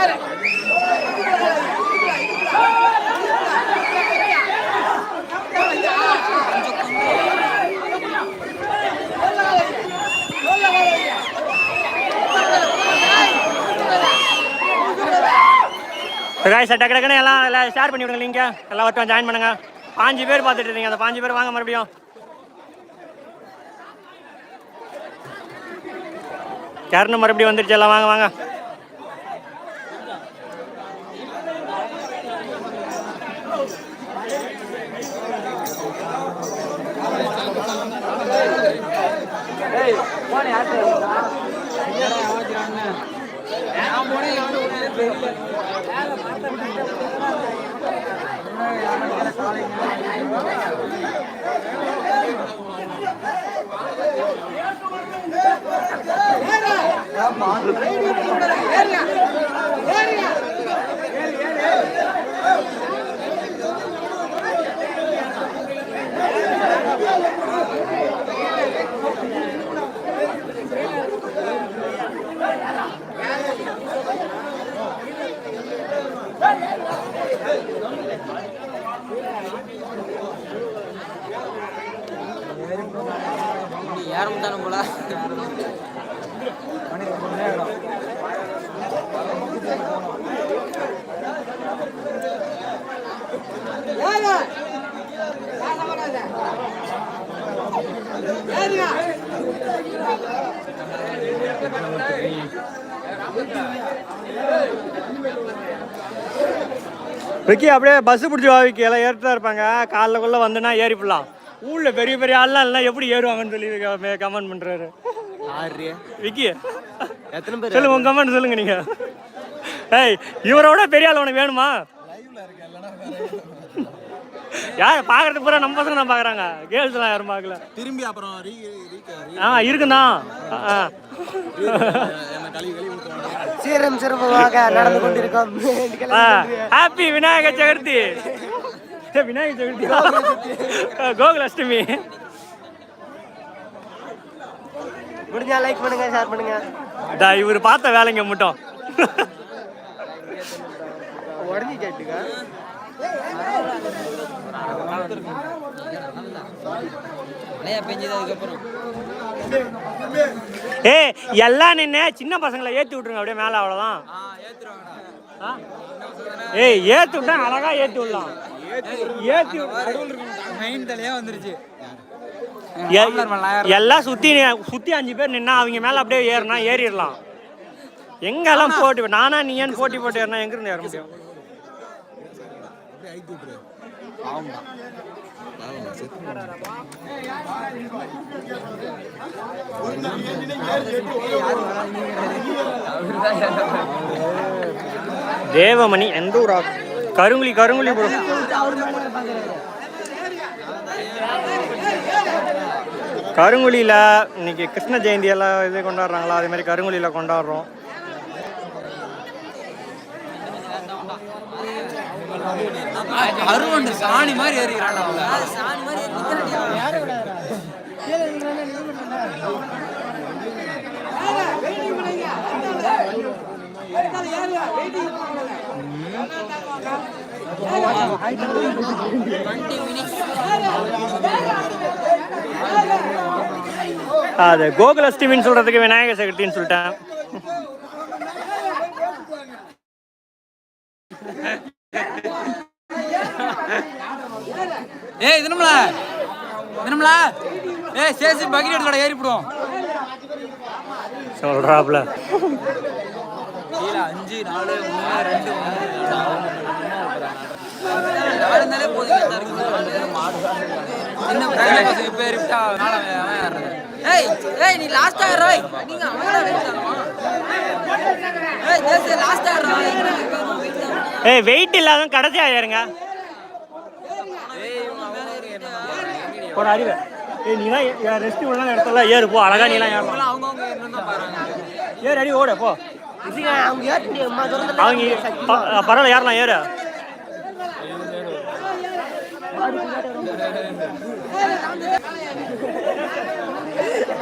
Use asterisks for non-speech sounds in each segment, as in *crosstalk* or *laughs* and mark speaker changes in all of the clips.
Speaker 1: ஏறு.
Speaker 2: காய் சார் டக்கு டக்குன்னு எல்லாம் எல்லாம் ஷேர் பண்ணி விடுங்க லிங்க எல்லாம் ஒருத்தன் ஜாயின் பண்ணுங்க. பாஞ்சு பேர் பார்த்துட்டு இருக்கீங்க அந்த பாஞ்சு பேர் வாங்க மறுபடியும். கரணம் மறுபடியும் வந்துருச்சு. எல்லாம் வாங்க வாங்க.
Speaker 1: யாரும் தானே போல?
Speaker 2: விக்கி அப்படியே பஸ் பிடிச்சி வாவிக்கு எல்லாம் ஏறிட்டு தான் இருப்பாங்க காலைலக்குள்ளே வந்துனா ஏறி போடலாம் ஊரில் பெரிய பெரிய ஆள்லாம் எல்லாம் எப்படி ஏறுவாங்கன்னு சொல்லி கமெண்ட் பண்ணுறாரு
Speaker 1: ஆறு
Speaker 2: விக்கி.
Speaker 1: எத்தனை பேர்
Speaker 2: சொல்லுங்க உங்க கமெண்ட் சொல்லுங்க நீங்க. ஏய் இவரோட பெரிய ஆள் உனக்கு வேணுமா? யார் பார்க்கறது பூரா நம்ம பசங்க தான் பார்க்குறாங்க கேர்ள்ஸ்லாம் யாரும் பார்க்கல
Speaker 3: திரும்பி அப்புறம் ரீ ரீ
Speaker 2: ஆ
Speaker 3: ஊற்றுவாங்க
Speaker 1: சீரம் நடந்து கொண்டிருக்கோம்.
Speaker 2: ஹாப்பி விநாயக சதுர்த்தி. ஏ, விநாயக சதுர்த்தி. கோகுல
Speaker 1: முடிஞ்சா லைக் பண்ணுங்க ஷேர் பண்ணுங்க
Speaker 2: டா இவர் பார்த்த வேலைங்க மட்டும்
Speaker 1: உடஞ்சி கேட்டுங்க
Speaker 2: ஏ எல்லாம் நின்று சின்ன பசங்களை ஏற்றி விட்ருங்க அப்படியே மேலே அவ்வளோதான் ஆ? ஏய் ஏற்றி விட்டா அழகா ஏற்றி விடலாம் ஏற்றி
Speaker 1: மெயின் தலையா வந்துருச்சு
Speaker 2: எல்லாம் சுற்றி சுற்றி அஞ்சு பேர் நின்னா அவங்க மேலே அப்படியே ஏறினா ஏறிடலாம். எங்கெல்லாம் போட்டி நானா நீ ஏன் போட்டி போட்டு ஏறினா எங்கிருந்து ஏற முடியும்? தேவமணி எந்த ஊரா? கருங்குழி கருங்குழி bro. கருங்குழியில் இன்னைக்கு கிருஷ்ண ஜெயந்தி எல்லாம் இது கொண்டாடுறாங்களா? அதே மாதிரி கருங்குழியில் கொண்டாடுறோம்.
Speaker 1: அருவண்டு சாணி மாதிரி ஏறிக்கிறான் சாணி
Speaker 2: அது கோகுலஷ்டமின்னு சொல்கிறதுக்கு விநாயகர் சதுர்த்தின்னு சொல்லிட்டேன்
Speaker 1: ஏய் தினமலா தினமலா ஏய் சேசி பக்கெட் எடுத்து ஏறி போடுவோம்
Speaker 2: சொல்கிறாப்புல
Speaker 1: இல்ல அஞ்சு நாலு மூணு ரெண்டு ஒன்று நாலு இருந்தாலே போதும். ஏறுறது. ஏய் ஏய் நீ லாஸ்ட் ஆயிரம் நீங்க லாஸ்ட் ஆயிரம்
Speaker 2: ஏய் வெயிட் இல்லாத கடைசியா ஏறுங்க. போட அறிவு. ஏய் நீலாம் ரெஸ்ட் உள்ள இடத்துல ஏறு. போ அழகா நீலாம் ஏறலாம்
Speaker 1: அவங்கவுங்க இன்னும் தான்
Speaker 2: ஏறு அடி ஓடு போ.
Speaker 4: அவங்க
Speaker 2: பரவாயில்ல ஏறலாம் ஏறு
Speaker 1: ஏய் தேச இரா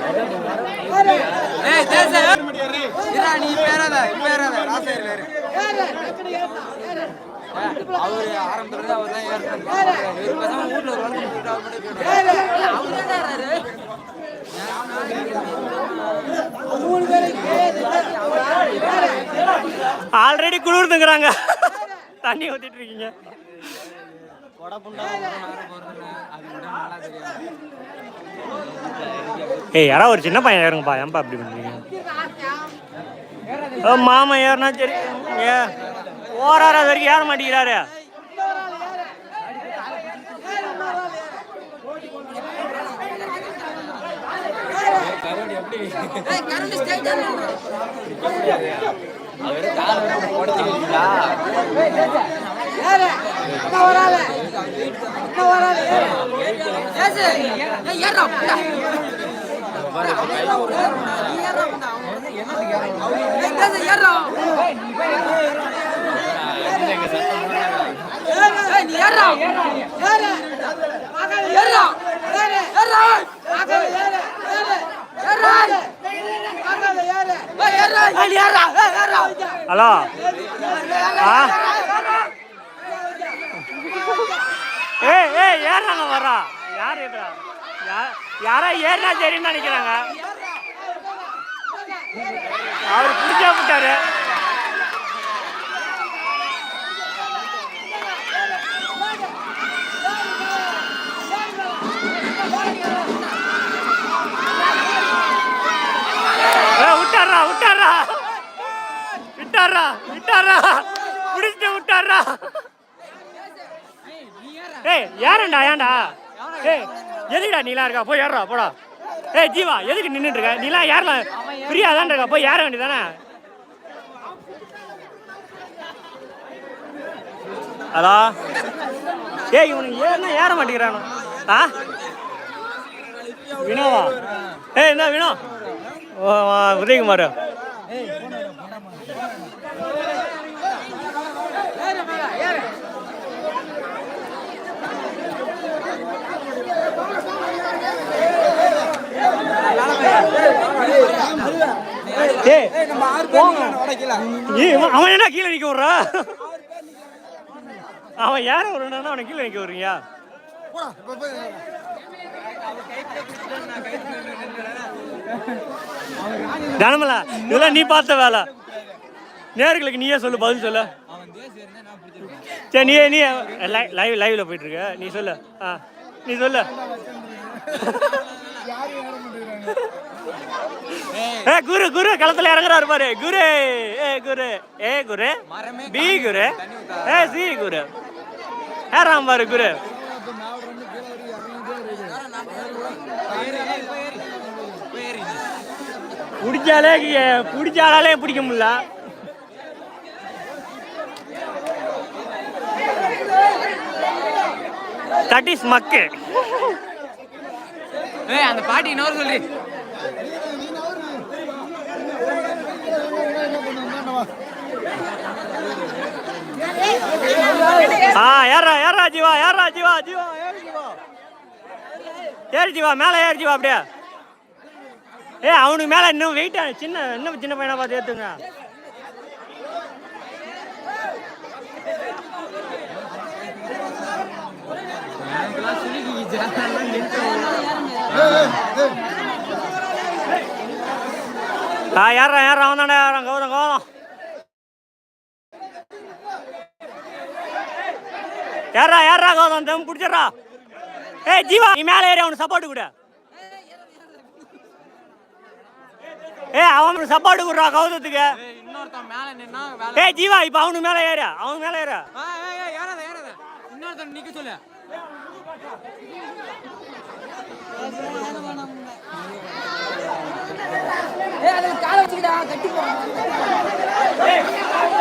Speaker 1: நீ பேராத பேராத ராசேர் அவரு ஆரம்பத்துல அவர் தான் இவர் பேசாம ஒரு வழக்கு போட்டு அவர் மட்டும்
Speaker 2: ஆல்ரெடி குளிர்ந்துங்கிறாங்க. தண்ணி ஊத்திட்டு இருக்கீங்க. ஏய் யாரா ஒரு சின்ன பையன் ஏறுங்கப்பா ஏன்பா அப்படி பண்ணுறீங்க ஓ, மாமா ஏறினா சரி? ஏ ஓராற வரைக்கும் ஏற மாட்டேங்கிறாரு.
Speaker 1: ஏய், கரண்ட் ஸ்டேட்
Speaker 2: ஹலோ. ஆ? ஏய் ஏய் ஏறாங்க வர்றா. யார் ஏறா யாரா ஏறினா சரின்னு நினைக்கிறாங்க. அவர் பிடிச்சா விட்டாரு விட்டாரா விட்டாரா விட்டாரா விட்டாரா பிடிச்சிட்டு விட்டாரா ஏய் ஏறண்டா ஏன்டா? ஏய் எதுக்குடா நீலாம் இருக்கா? போய் ஏறா போடா. ஏய் ஜீவா எதுக்கு நின்றுட்டு இருக்க நீலாம் ஏறலாம் ஃப்ரீயா தான் இருக்கா? போய் ஏற வேண்டியதானே ஹலோ? ஏய் இவனுக்கு ஏறினா ஏற மாட்டேங்கிறானு? ஆ? வினோவா? ஏய் என்ன வினோ? ஓ, உதயகுமார் ஏய் போங்க ஏய், இவன்- அவன் என்ன கீழே நிக்க விடுறா? அவன் யார விடுறானா அவனை கீழே நிக்க விடுறீங்க? தனமல இதெல்லாம் நீ பார்த்த வேலை. நேர்களுக்கு நீயே சொல்லு பதில் சொல்லு. சரி நீ நீ லைவ் லைவ்ல போயிட்டு இருக்க. நீ சொல்லு. ஆ நீ சொல்லு. ஏ குரு குரு களத்துல இறங்குறாரு பாரு. குரு ஏ குரு ஏ குரு பி குரு ஏ சி குரு. ஏறாம் பாரு குரு. பிடிச்சாலே பிடிச்சாலே பிடிக்க முடியல. தட் இஸ் மக்கு.
Speaker 1: ஏய் அந்த பாட்டி இன்னொரு சொல்லி.
Speaker 2: ஆ ஏறா ஏறா ஜீவா ஏறா ஜீவா ஜீவா ஏறு ஜீவா. ஏறு ஜீவா மேலே ஏறு ஜீவா அப்படியே. ஏ அவனுக்கு மேலே இன்னும் வெயிட் சின்ன இன்னும் சின்ன பையனா பார்த்து ஏற்றுங்க ஆ ஏறான் ஏறா அவன் தானே ஏறான் கௌதம் கௌதம். ஏறா ஏறா கௌதம் தம் பிடிச்சிடுறா. ஏ ஜீவா நீ மேலே ஏறி அவனுக்கு சப்போர்ட் கொடு. ஏ அவனுக்கு சப்போர்ட் கொடுறா கௌதத்துக்கு. ஏ ஜீவா இப்ப அவனு மேல ஏறு அவன் மேல ஏறு.
Speaker 1: ஏறாத ஏறாத. இன்னொருத்தன் நிக்க சொல்லு.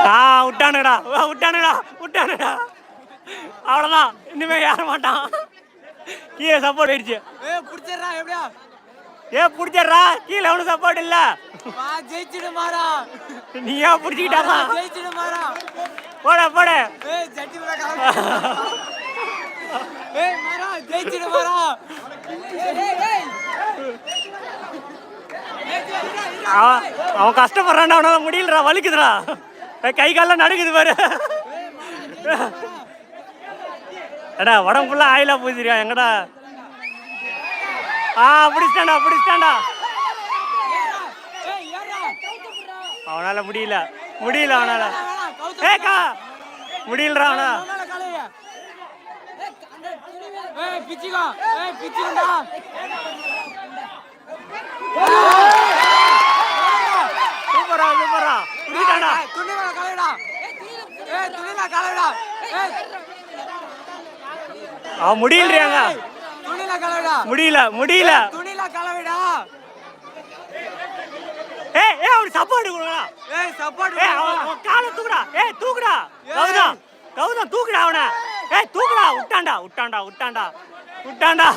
Speaker 2: ஆ விட்டானுடா. விட்டானுடா. விட்டானுடா. அவ்வளோதான் இனிமே ஏற மாட்டான். கீழே சப்போர்ட் ஆயிடுச்சு.
Speaker 1: ஏய் புடிச்சிடுறா எப்படியா?
Speaker 2: ஏ பிடிச்சிட்றா. கீழே அவனு சப்போர்ட் இல்ல.
Speaker 1: ஜெயிச்சிடு மாறா.
Speaker 2: நீயா பிடிச்சிக்கிட்டாமா
Speaker 1: ஜெயிச்சிடு மாறா.
Speaker 2: போட போட.
Speaker 1: ஜட்டி *laughs* ஏய் மாறா ஜெயிச்சிடு மாறா.
Speaker 2: அவன் அவன் அவனால முடியலடா வலிக்குதுடா. ஏய், கை காலெல்லாம் நடுக்குது பாரு. எடா உடம்பு ஃபுல்லாக ஆயிலா போச்சுரியா எங்கடா? ஆ பிடிச்சிட்டான்டா பிடிச்சிட்டான்டா.
Speaker 1: ஏய்
Speaker 2: அவனால முடியல. முடியல அவனால. ஏக்கா முடியலடா அவனா.
Speaker 1: ஏய் பிச்சிகோ ஏய் பிச்சிகோடா
Speaker 2: சூப்பரா சூப்பரா. பிடிச்சிட்டான்டா
Speaker 1: துணில காலையடா ஏய் துணில காலையடா ஏய்.
Speaker 2: அவன் முடியலையாங்க.
Speaker 1: துணில காலையடா
Speaker 2: முடியல முடியல.
Speaker 1: துணில காலையடா
Speaker 2: ஏய் ஏய் அவனுக்கு சப்போர்ட் கொடுங்கடா.
Speaker 1: ஏய் சப்போர்ட்
Speaker 2: ஏய் அவன் காலை தூக்குடா. ஏய் தூக்குடா. கௌதம் கௌதம் தூக்குடா அவனை. ஏய் தூக்குடா விட்டான்டா விட்டான்டா விட்டான்டா. விட்டான்டா.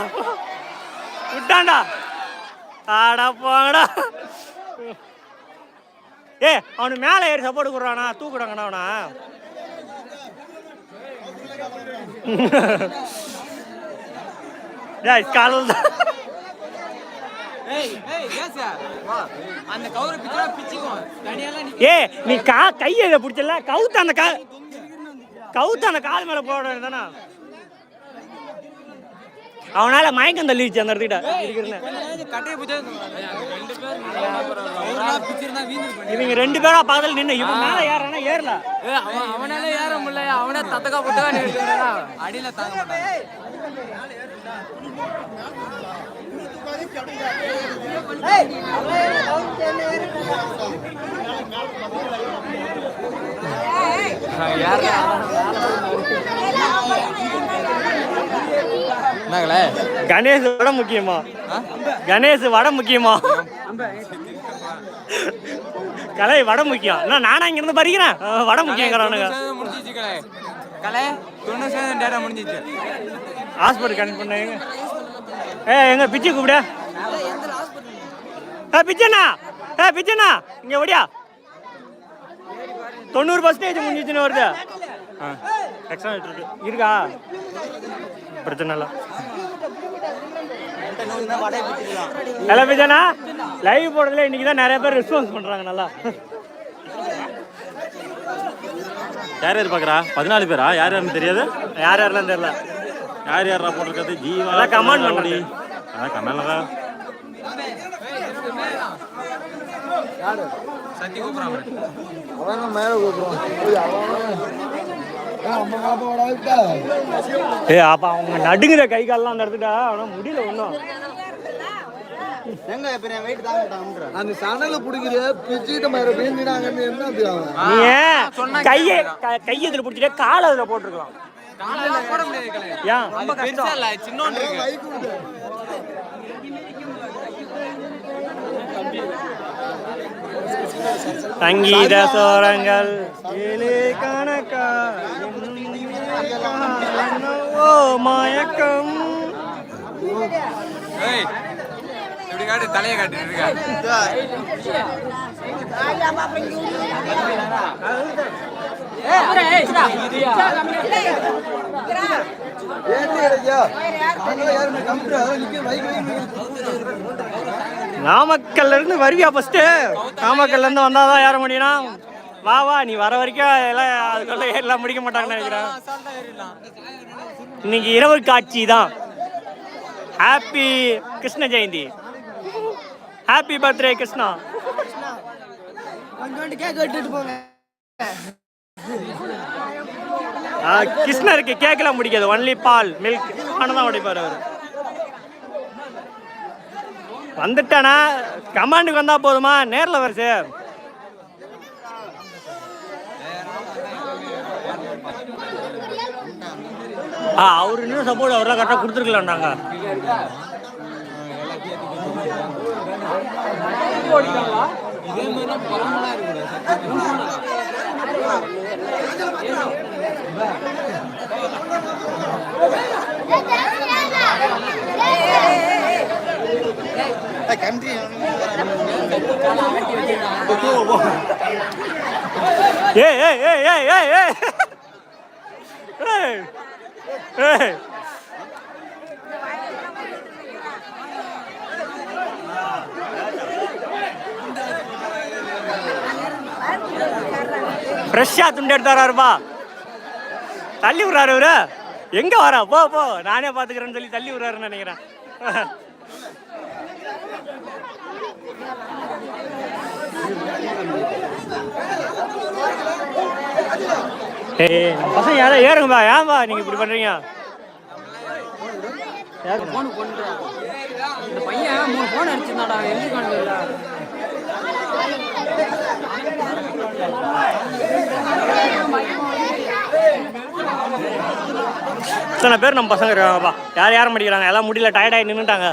Speaker 2: விட்டான்டா. ஆடா போங்கடா ஏய் அவனு மேலே ஏறி சப்போர்ட் கொடுறானா தூக்குறாங்கண்ணா அவனை டேய் காலில் தான் ஏ நீ கா கையை பிடிச்சல கவுத்து அந்த கா கவுத்து அந்த கால் மேல போட வேண்டியதானே அவனால மயக்கம் தள்ளிடுச்சு அந்த இடத்துக்கிட்ட. இவங்க ரெண்டு பேரா பக்கத்துல நின்று இவன் மேல ஏறானா ஏறல?
Speaker 1: அவனால ஏற முடியல அவனே தத்தக்கா புத்தகா அடியில தாங்க மாட்டான். என்னங்களே?
Speaker 2: கணேஷ் வட முக்கியமா? கணேஷ் வட முக்கியமா? கலை வட முக்கியம். என்ன நானா இங்க இருந்து பறிக்கிறேன் வட முக்கியங்கிறானுங்க
Speaker 1: முடிஞ்சிச்சு கலை. தொண்ணூறு சதவீதம் டேட்டா முடிஞ்சிச்சு.
Speaker 2: ஹாஸ்பிட்டல் கனெக்ட் பண்ணுங்க ஏ எங்க பிச்சு கூப்பிட. ஏ பிச்சண்ணா. ஏ பிச்சண்ணா. இங்க ஓடியா. தொண்ணூறு பர்சன்டேஜ் முடிஞ்சிச்சுன்னு வருது. ஆ எக்ஸ்ட்ரா இருக்கு. இருக்கா? பிரச்சனை இல்லை. ஹலோ பிச்சண்ணா லைவ் போடுறதுல இன்னைக்கு தான் நிறைய பேர் ரெஸ்பான்ஸ் பண்றாங்க நல்லா.
Speaker 5: யார் யார் பார்க்குறா பதினாலு பேரா? யார் யாருன்னு தெரியாது?
Speaker 2: யார் யாரெல்லாம் தெரியல.
Speaker 5: யார் யாரா போட்டிருக்கிறது? ஜீவா
Speaker 2: அதான் comment
Speaker 5: கமலி
Speaker 1: கூப்பிடுறான்
Speaker 2: ஏ அப்ப அவங்க நடுங்குற கை கால்லாம் அந்த இடத்துட்டா அவனா முடியல ஒன்றும்
Speaker 3: அந்த சணலை பிடிக்கிற பிச்சுக்கிட்ட மாதிரி வீழ்ந்தினாங்கன்னு என்ன
Speaker 2: கையை கையை இதுல பிடிச்சிட்டு காலை அதுல போட்டிருக்கலாம்.
Speaker 1: காலெல்லாம் போட முடியாது
Speaker 2: ஏன்?
Speaker 1: ரொம்ப பெருசா இல்ல சின்னோண்டு இருக்கு
Speaker 2: சங்கீத சோரங்கள். ஏழு கணக்கா என்னவோ மயக்கம்.
Speaker 1: ஏய் இப்படி காட்டு தலையை
Speaker 3: யாருமே கம்ப்யூட்டர் வைக்க
Speaker 2: நாமக்கல்ல இருந்து வருவியா ஃபர்ஸ்ட் நாமக்கல்ல இருந்து வந்தாதான் ஏற முடியும்னா வா வா நீ வர வரைக்கும் எல்லாம் அதுக்குள்ள எல்லாம் முடிக்க மாட்டாங்கன்னு நினைக்கிறேன். இன்னைக்கு இரவு காட்சி தான். Happy Krishna Jayanthi. Happy birthday Krishna. கிருஷ்ணருக்கு கேக்கெல்லாம் பிடிக்காது. ஒன்லி பால் மில்க் தான் உடைப்பார் அவர். வந்துட்டானா கமாண்டுக்கு வந்தால் போதுமா நேரில் வர சார் ஆ அவர் இன்னும் சப்போர்ட் அவரெல்லாம் கரெக்டாக கொடுத்துருக்கலாம் நாங்கள் இதே மாதிரி ஏ ஏ ஏ ஏ ஏ ஏ ஏய். ஃப்ரெஷ்ஷாக துண்டு எடுத்தாராருப்பா தள்ளி விடுறாரு இவரு எங்கே வரா போ போ. நானே பார்த்துக்கிறேன்னு சொல்லி தள்ளி விடுறாருன்னு நினைக்கிறேன். ஏய் பசங்க யாரோ ஏறுங்கப்பா. ஏன்பா நீங்க இப்படி பண்றீங்க?
Speaker 1: போன் கொண்டுறான் இந்த பையன் மூணு போன் அடிச்சிருந்தாடா எங்க காணுதில்ல
Speaker 2: இத்தனை பேர் நம்ம பசங்க இருக்காங்கப்பா. யார் யாரும் படிக்கிறாங்க எல்லாம் முடியல டயர்டாகி நின்றுட்டாங்க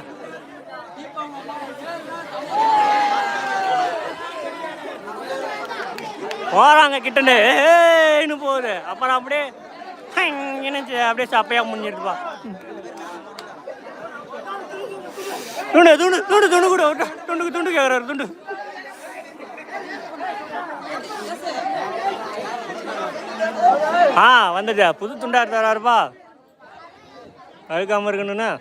Speaker 2: போகிறாங்க கிட்டன்னு ஏன்னு போகுது. அப்புறம் அப்படியே என்னச்சு அப்படியே சப்பையாக முடிஞ்சிருப்பா துண்டு துண்டு துண்டு துண்டு கூட விட்டா. துண்டுக்கு துண்டு கேட்குறாரு துண்டு. ஆ வந்துச்சு புது துண்டா எடுத்தாராருப்பா அழுக்காம இருக்கணும்னா.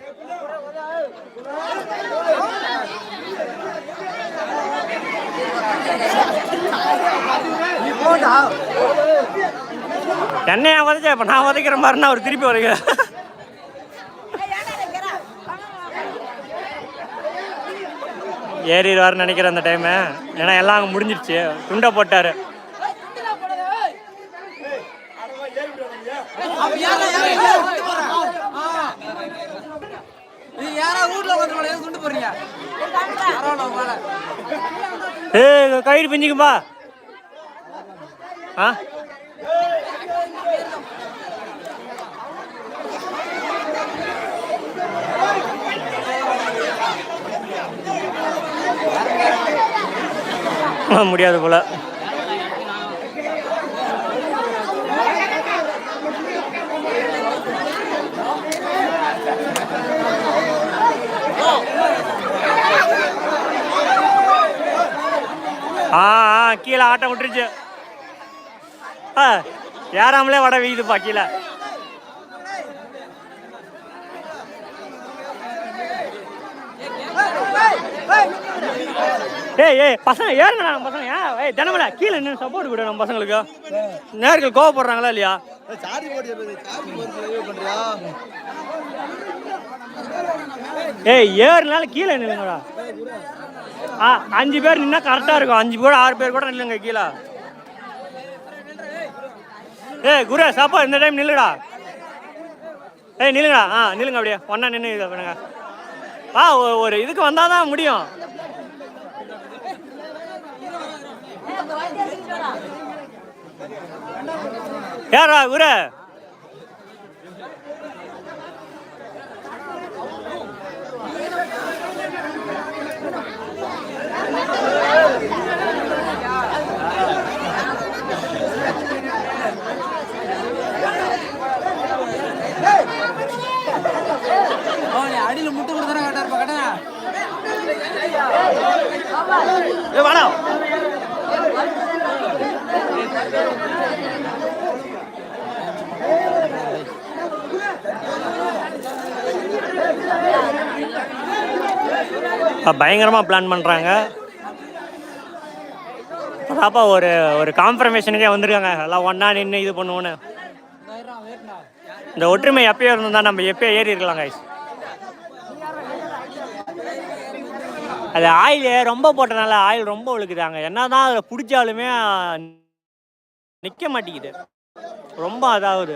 Speaker 2: என்னையா உதச்சா? இப்போ நான் உதைக்கிற மாதிரினா அவர் திருப்பி உதைக்க. ஏறிடுவார்னு நினைக்கிறேன் அந்த டைமு ஏன்னா எல்லாம் அங்கே முடிஞ்சிருச்சு. துண்டை போட்டார்.
Speaker 1: நீ யாரா வீட்ல உட்காந்து எதுக்கு கொண்டு போறீங்க பரவாயில்ல உங்களால
Speaker 2: ஏய் கயிறு பிஞ்சுக்குப்பா ஆ? முடியாது போல. ஆ ஆ கீழே ஆட்டம் விட்டுருச்சு. ஆ ஏறாமலே வட வீயுதுப்பா கீழே. ஏய் ஏய் பசங்க ஏறுங்கடா நம்ம பசங்க. ஏன் ஏய் தினமல கீழே நின்று சப்போர்ட் கொடு நம்ம பசங்களுக்கு. நேர்கள் கோவப்படுறாங்களா இல்லையா? ஏய் ஏறுனால கீழே நில்லுங்கடா. ஆ அஞ்சு பேர் நின்னா கரெக்டாக இருக்கும். அஞ்சு பேர் ஆறு பேர் கூட நில்லுங்க கீழே. ஏய் குரு சாப்பா இந்த டைம் நில்லுடா. ஏய் நில்லுங்கடா. ஆ நில்லுங்க அப்படியே. ஒன்றா நின்று இதை பண்ணுங்க. ஆ ஒ- ஒரு இதுக்கு வந்தால் தான் முடியும். யாரா குரு?
Speaker 1: அவன் நீ அடியில முட்டு கொடுத்தானே கரெக்டா இருப்பா
Speaker 2: வாடா. பயங்கரமாக பிளான் பண்ணுறாங்க பாப்பா ஒரு ஒரு கான்ஃபர்மேஷனுக்கே வந்திருக்காங்க. எல்லாம் ஒன்றா நின்று இது பண்ணுவோன்னு. இந்த ஒற்றுமை எப்பயோ இருந்தால் நம்ம எப்பயோ ஏறி இருக்கலாம் guys. அது ஆயில் ரொம்ப போட்டனால ஆயில் ரொம்ப ஒழுக்குதாங்க என்னதான் அதில் பிடிச்சாலுமே நிற்க மாட்டேங்குது. ரொம்ப அதாவது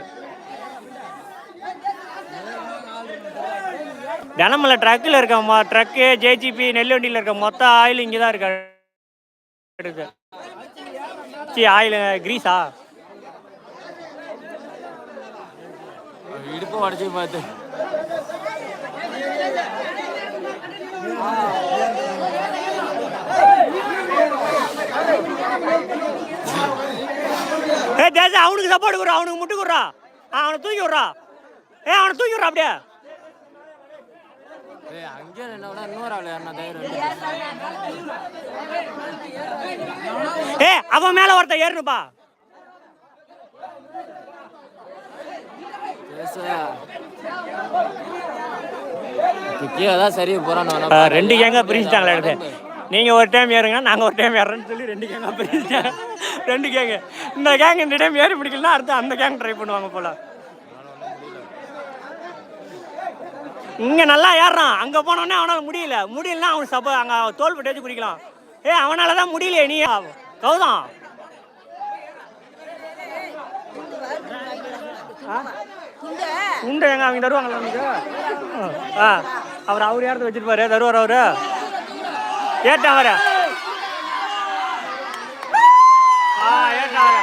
Speaker 2: தினமலை ட்ரக்கில் இருக்க மொ ட்ரக்கு ஜேஜிபி நெல்லுவண்டியில் இருக்க மொத்த ஆயில் இங்கே தான் இருக்கு சி ஆயில் கிரீஸா?
Speaker 1: இடுப்பு உடச்சி பார்த்து.
Speaker 2: அவனுக்கு சப்போர்ட் குடுறா அவனுக்கு முட்டு குடுறா அவனை தூக்கி விட்றா. ஏ அவனை தூக்கி விட்றா அப்படியே. ஏ அவன் மேல ஒருத்தன் ஏறணுப்பா ரெண்டு கேங்கா பிரிச்சுட்டாங்களா நீங்க ஒரு டைம் ஏறுங்க நாங்க ஒரு டைம் ஏறோம்னு சொல்லி ரெண்டு கேங்கா பிரிச்சுட்டாங்க ரெண்டு கேங்கு இந்த கேங் இந்த டைம் ஏறி பிடிக்கலனா அடுத்து அந்த கேங் ட்ரை பண்ணுவாங்க போல. இங்கே நல்லா ஏறுறான். அங்கே போனோடனே அவனால் முடியல. முடியலன்னா அவன் அங்கே அங்க தோல் போட்டு வச்சு குடிக்கலாம். ஏ அவனால தான் முடியலையே நீ கௌதம். உண்டு எங்க அவங்க தருவாங்களா நமக்கு ஆ. அவர் அவர் யாரத்தை வச்சிருப்பாரு? தருவார் அவரு? ஏட்டா அவரை ஆ ஏட்டா அவர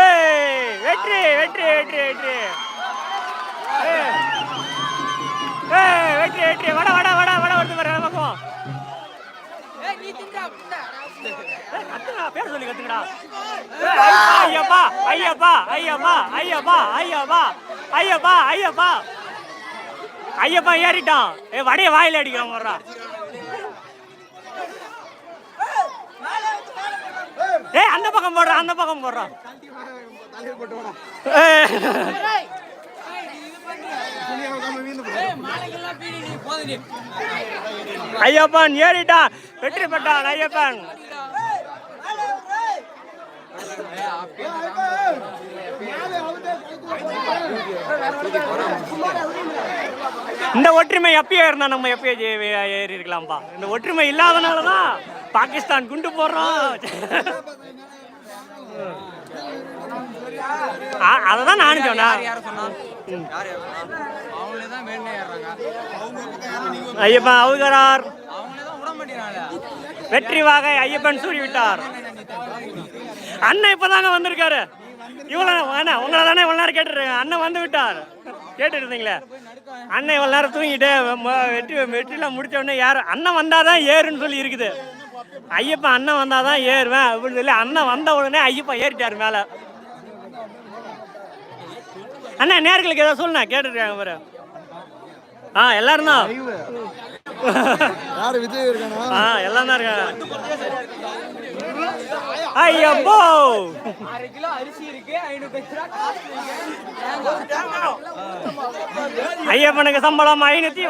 Speaker 2: ஏய் வெற்றி வெற்றி வெற்றி. வெற்றி வெற்றி. வட வட வட வட வருது பாரு பக்கம். கத்துங்கடா பேர் சொல்லி கத்துங்கடா ஐயப்பா ஐயப்பா ஐயப்பா ஐயப்பா ஐயப்பா ஐயப்பா ஐயப்பா. ஐயப்பா ஏறிட்டான். ஏ வடைய வாயில அடிக்கிறான் வர்றா ஏய் அந்த பக்கம் போடுறான் அந்த பக்கம் போடுறான் ஐயப்பன் ஏறிட்டான் வெற்றி பெற்றான் ஐயப்பன். இந்த ஒற்றுமை எப்பயோ இருந்தா நம்ம எப்பயோ ஏறி இருக்கலாம்ப்பா இந்த ஒற்றுமை இல்லாதனால தான் பாகிஸ்தான் குண்டு போடுறோம். அதை தான் நானும் சொன்னேன். ஐயப்பன்
Speaker 1: மாட்டேங்கிறாங்க
Speaker 2: வெற்றி வாகை ஐயப்பன் சூடி விட்டார் அண்ணன் இப்பதாங்க வந்திருக்காரு. இவ்வளவு அண்ணா உங்களை தானே இவ்வளவு நேரம் கேட்டுருக்கேன் அண்ணன் வந்து விட்டார். கேட்டுட்டு இருந்தீங்களே? அண்ணன் இவ்வளவு நேரம் தூங்கிட்டு வெற்றி வெற்றிலாம் முடிச்ச உடனே யார் அண்ணன் வந்தாதான் ஏறுன்னு சொல்லி இருக்குது. ஐயப்பன் அண்ணன் வந்தாதான் ஏறுவேன் அப்படின்னு சொல்லி அண்ணன் வந்த உடனே ஐயப்பன் ஏறிட்டார் மேல. அண்ணா நேர்களுக்கு ஏதாவது சொல்லுண்ணா கேட்டுருக்காங்க பாரு. ஆ எல்லாரும் தான்.
Speaker 3: யாரு விஜய் இருக்கானா?
Speaker 2: ஆ எல்லாம் தான் இருக்காங்க. ஐயப்போ
Speaker 1: அரை கிலோ அரிசி இருக்கு ஐநூத்தி
Speaker 2: ஐயப்பனுக்கு சம்பளம் ஐநூத்தி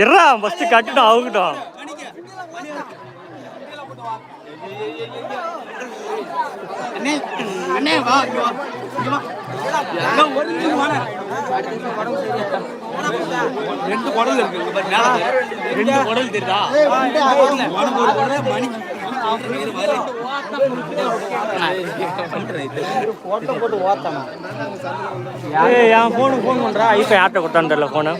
Speaker 2: இறா ஃபஸ்ட்டு
Speaker 1: கட்டட்டும் அவங்கட்டும். அண்ணே அண்ணே ரெண்டு குடல்
Speaker 2: இருக்கு ரெண்டு குடல் தெரியுதா? மணிக்கு என் ஃபோனு ஃபோன் பண்ணுறா இப்போ யார்கிட்ட கொடுத்தான்னு தெரியல ஃபோனு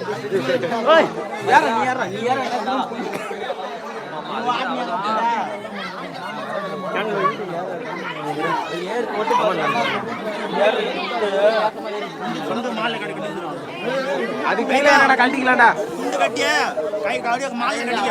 Speaker 3: அது கையில கழட்டிக்கலாம்டா?
Speaker 1: கட்டிய? கை கழட்டி மாலை கட்டிக்க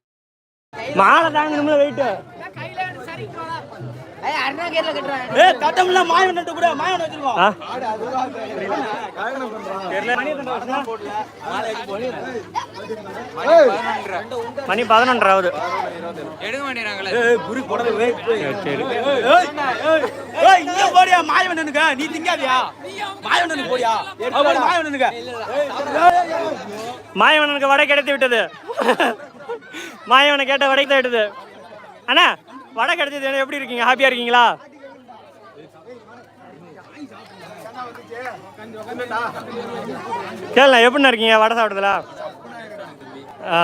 Speaker 2: மாலை தாங்கணும்ல வெயிட்டு. ஏய் தட்டம்ல மாயவன் நட்டு கூட வச்சிருக்கோம். மணி பதினொன்றாவது.
Speaker 1: எடுக்க மாட்டேங்கிறாங்களே.
Speaker 2: சரி ஏய் இங்க போடியா மாயவனுக்கு நீ திங்காதியா? மாயவனுக்கு போடியா? மாயவனுக்கு மாயவனுக்கு வடை கிடைத்து விட்டது. மாயவனை கேட்ட வடை தான் விட்டது அண்ணா வடை கிடைச்சது எப்படி இருக்கீங்க? ஹாப்பியா இருக்கீங்களா? கேளுண்ணா எப்படிண்ணா இருக்கீங்க? வடை சாப்பிட்டதுல? ஆ.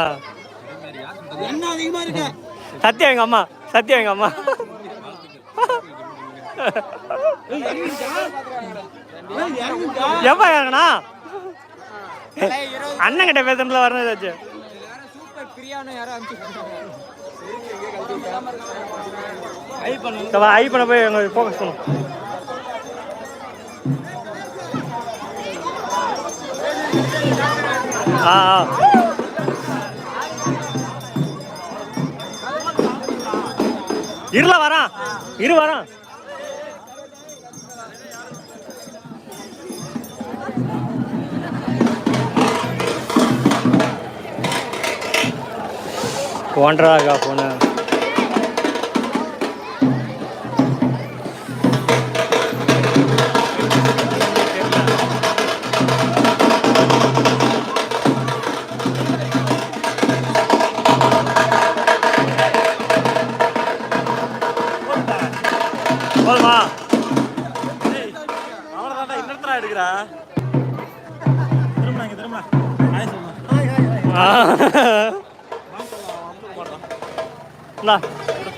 Speaker 2: சத்யா எங்க அம்மா சத்யா எங்க அம்மா. எப்ப இறங்கண்ணா அண்ணன் கிட்ட பேசுறதுல வரணும் ஏதாச்சும்
Speaker 1: சூப்பர் பிரியான்னு யாரும் அனுப்பிச்சு
Speaker 2: ஐ பண்ண போய் எங்க ஃபோக்கஸ் பண்ணும் ஆ ஆ. இருல வரான் இரு வரான் ஒன்றரை ஆகா போன